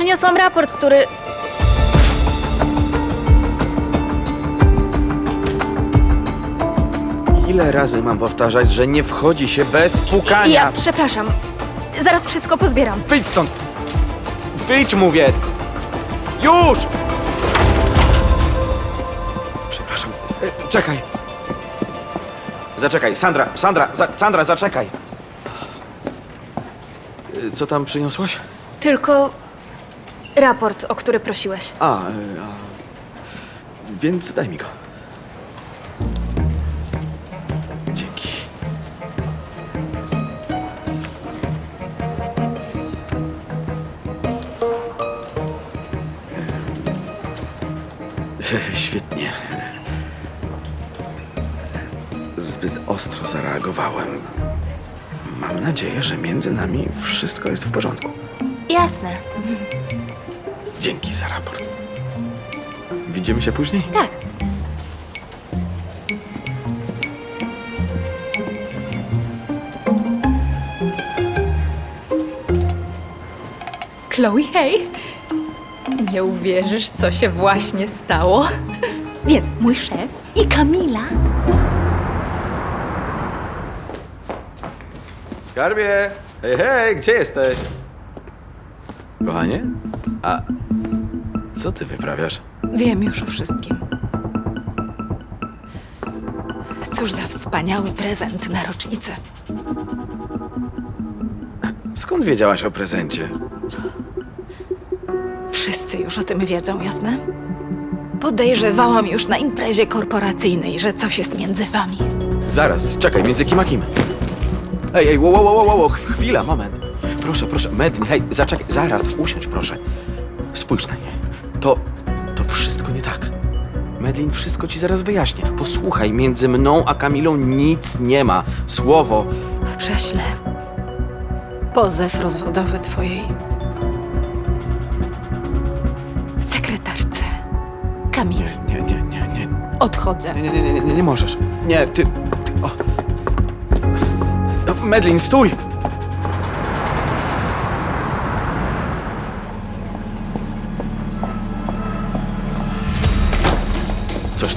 Przyniosłam raport, który. Ile razy mam powtarzać, że nie wchodzi się bez pukania? Ja przepraszam. Zaraz wszystko pozbieram. Wyjdź stąd! Wyjdź, mówię! Już! Przepraszam. E, Czekaj. Zaczekaj, Sandra, Sandra, za, Sandra, zaczekaj. E, Co tam przyniosłaś? Tylko. Raport, o który prosiłeś. A, e, a... Więc daj mi go. Dzięki. E, Świetnie. Zbyt ostro zareagowałem. Mam nadzieję, że między nami wszystko jest w porządku. Jasne. Dzięki za raport. Widzimy się później? Tak. Chloe, hej! Nie uwierzysz, co się właśnie stało. Więc mój szef i Kamila Skarbie! Hej, hej, gdzie jesteś? Kochanie? A co ty wyprawiasz? wiem już o wszystkim. Cóż za wspaniały prezent na rocznicę. Skąd wiedziałaś o prezencie? Wszyscy już o tym wiedzą, jasne? Podejrzewałam już na imprezie korporacyjnej, że coś jest między wami. Zaraz, czekaj, między kim a kim? Ej, ej, wow, wow, wow, wow, chwila, moment. Proszę, proszę, Medlin, hej, zaczekaj, zaraz, usiądź proszę. Spójrz na nie. To, to wszystko nie tak. Medlin wszystko ci zaraz wyjaśnię. Posłuchaj, między mną a Kamilą nic nie ma. Słowo. Prześlę pozew rozwodowy twojej sekretarce. Kamil, Nie, nie, nie, nie, odchodzę. nie, nie, nie, nie, nie, nie możesz. Nie, ty, ty, o. No, Medlin, stój!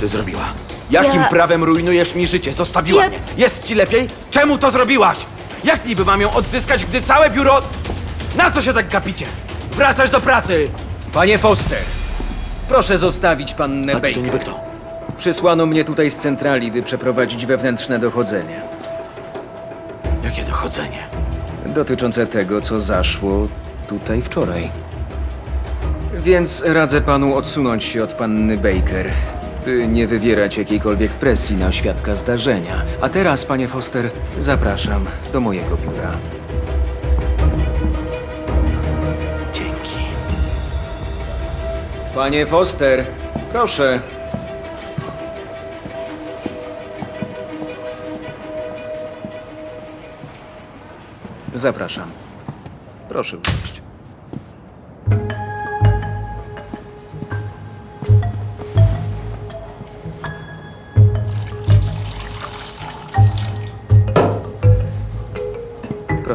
Ty zrobiła. Jakim Ja- prawem rujnujesz mi życie? Zostawiła Ja- mnie. Jest ci lepiej? Czemu to zrobiłaś? Jak niby mam ją odzyskać, gdy całe biuro... Na co się tak gapicie? Wracasz do pracy! Panie Foster, proszę zostawić pannę A ty to Baker. niby kto? Przysłano mnie tutaj z centrali, by przeprowadzić wewnętrzne dochodzenie. Jakie dochodzenie? Dotyczące tego, co zaszło tutaj wczoraj. Więc radzę panu odsunąć się od panny Baker, by nie wywierać jakiejkolwiek presji na świadka zdarzenia. A teraz, panie Foster, zapraszam do mojego biura. Dzięki. Panie Foster, proszę. Zapraszam. Proszę usiąść.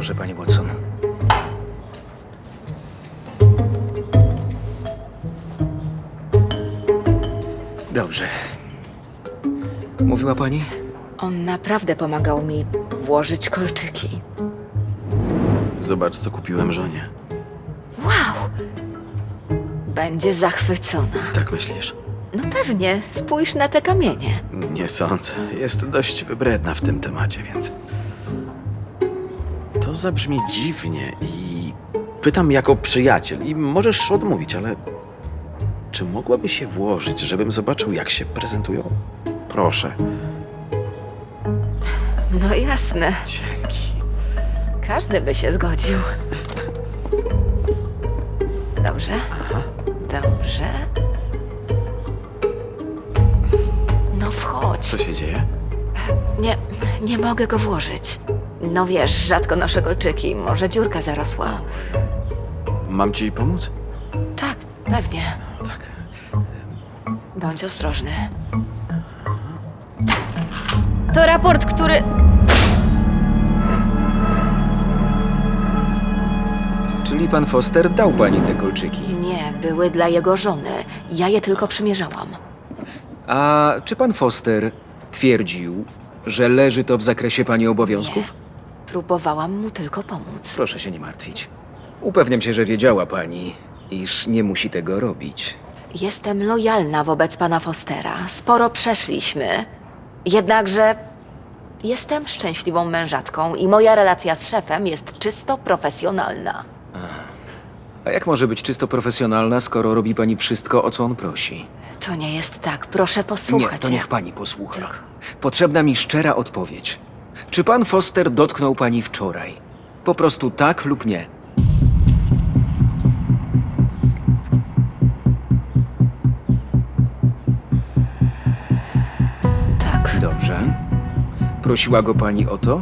Proszę, panie Watson. Dobrze. Mówiła pani? On naprawdę pomagał mi włożyć kolczyki. Zobacz, co kupiłem żonie. Wow! Będzie zachwycona. Tak myślisz? No pewnie, spójrz na te kamienie. Nie sądzę. Jest dość wybredna w tym temacie, więc. To zabrzmi dziwnie i. Pytam jako przyjaciel i możesz odmówić, ale. Czy mogłaby się włożyć, żebym zobaczył, jak się prezentują? Proszę. No jasne, Dzięki. każdy by się zgodził. Dobrze? Dobrze. No wchodź. Co się dzieje? Nie, nie mogę go włożyć. No wiesz, rzadko noszę kolczyki, może dziurka zarosła. Mam ci pomóc? Tak, pewnie. Tak. Bądź ostrożny. To raport, który. Czy Czyli pan Foster dał pani te kolczyki. Nie, były dla jego żony. Ja je tylko przymierzałam. A czy pan Foster twierdził, że leży to w zakresie pani obowiązków? Próbowałam mu tylko pomóc. Proszę się nie martwić. Upewniam się, że wiedziała pani, iż nie musi tego robić. Jestem lojalna wobec pana Fostera. Sporo przeszliśmy. Jednakże jestem szczęśliwą mężatką i moja relacja z szefem jest czysto profesjonalna. A jak może być czysto profesjonalna, skoro robi pani wszystko, o co on prosi? To nie jest tak. Proszę posłuchać. Nie, to niech pani posłucha. Tylko- Potrzebna mi szczera odpowiedź. Czy pan Foster dotknął pani wczoraj? Po prostu tak lub nie? Tak. Dobrze. Prosiła go pani o to?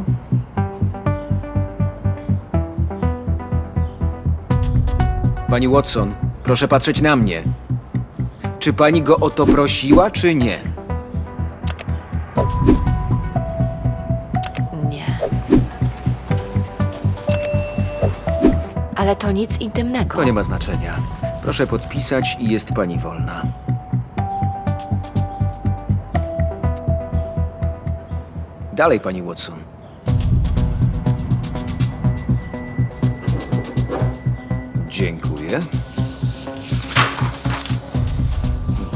Pani Watson, proszę patrzeć na mnie. Czy pani go o to prosiła, czy nie? Ale to nic intymnego. To nie ma znaczenia. Proszę podpisać i jest pani wolna. Dalej, pani Watson. Dziękuję.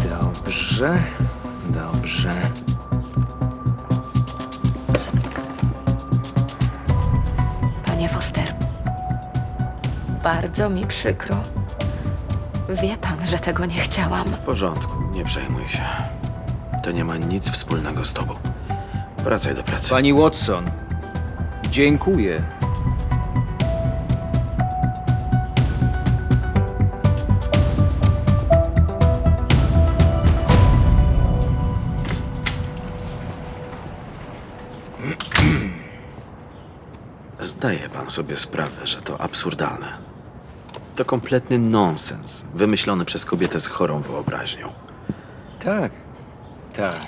Dobrze, bardzo mi przykro. Wie pan, że tego nie chciałam. W porządku, nie przejmuj się. To nie ma nic wspólnego z tobą. Wracaj do pracy. Pani Watson, dziękuję. Zdaje pan sobie sprawę, że to absurdalne. To kompletny nonsens, wymyślony przez kobietę z chorą wyobraźnią. Tak, tak.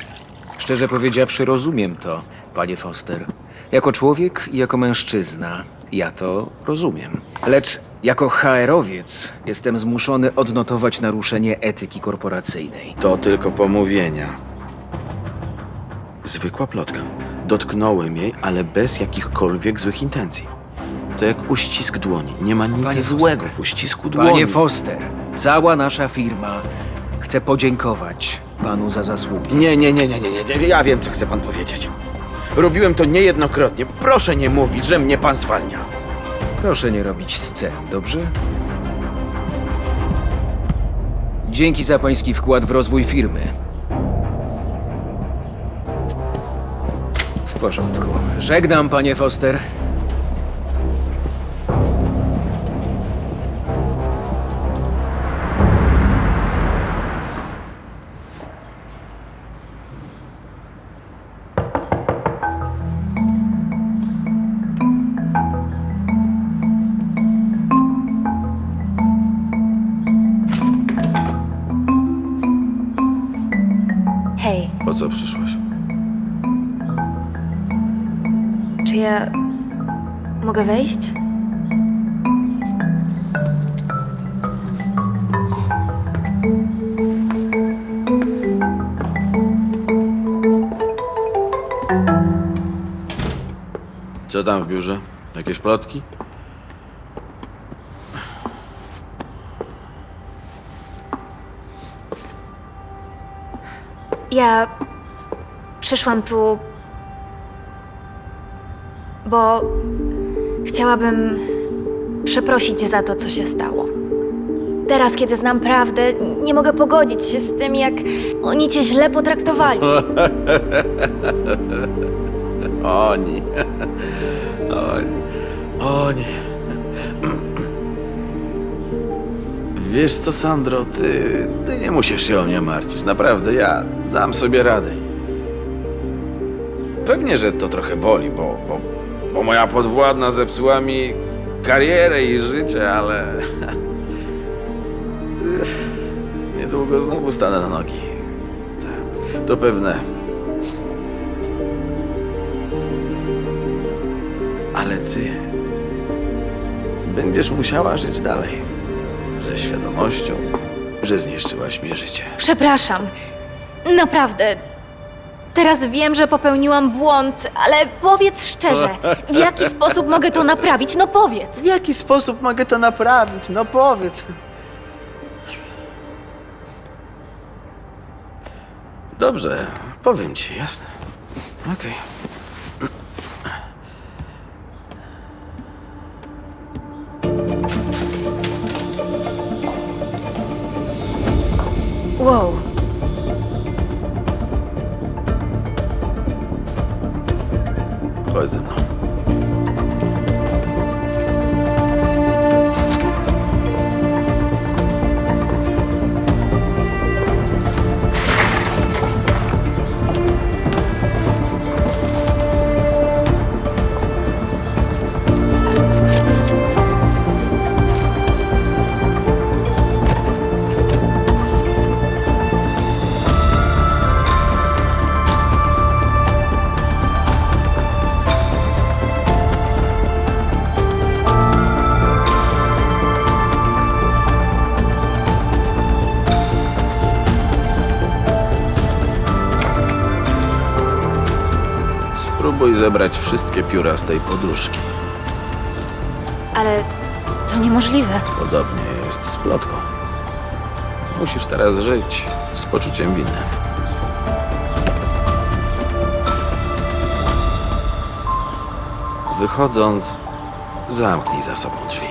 Szczerze powiedziawszy, rozumiem to, panie Foster. Jako człowiek i jako mężczyzna, ja to rozumiem. Lecz jako HR-owiec jestem zmuszony odnotować naruszenie etyki korporacyjnej. To tylko pomówienia. Zwykła plotka. Dotknąłem jej, ale bez jakichkolwiek złych intencji. To jak uścisk dłoni. Nie ma nic Panie złego Foster. w uścisku dłoni. Panie Foster, cała nasza firma chce podziękować panu za zasługi. Nie, nie, nie, nie, nie, nie, nie. Ja wiem, co chce pan powiedzieć. Robiłem to niejednokrotnie. Proszę nie mówić, że mnie pan zwalnia. Proszę nie robić scen, dobrze? Dzięki za pański wkład w rozwój firmy. W porządku. Żegnam, panie Foster. Po co przyszłaś? czy ja mogę wejść? Co tam w biurze? Jakieś plotki? Ja przyszłam tu, bo chciałabym przeprosić za to, co się stało. Teraz, kiedy znam prawdę, nie mogę pogodzić się z tym, jak oni cię źle potraktowali. Oni. Oni. Oni. Wiesz co, Sandro, ty, ty nie musisz się o mnie martwić. Naprawdę, ja dam sobie radę. Pewnie, że to trochę boli, bo, bo, bo moja podwładna zepsuła mi karierę i życie, ale... Niedługo znowu stanę na nogi. Tak, To pewne. Ale ty będziesz musiała żyć dalej. Ze świadomością, że zniszczyłaś mi życie. Przepraszam. Naprawdę. Teraz wiem, że popełniłam błąd, ale powiedz szczerze, w jaki sposób mogę to naprawić? No powiedz. W jaki sposób mogę to naprawić? No powiedz. Dobrze, powiem ci, jasne. Okej. Wow. Streuseln. Spróbuj zebrać wszystkie pióra z tej poduszki. Ale to niemożliwe. Podobnie jest z plotką. Musisz teraz żyć z poczuciem winy. Wychodząc, zamknij za sobą drzwi.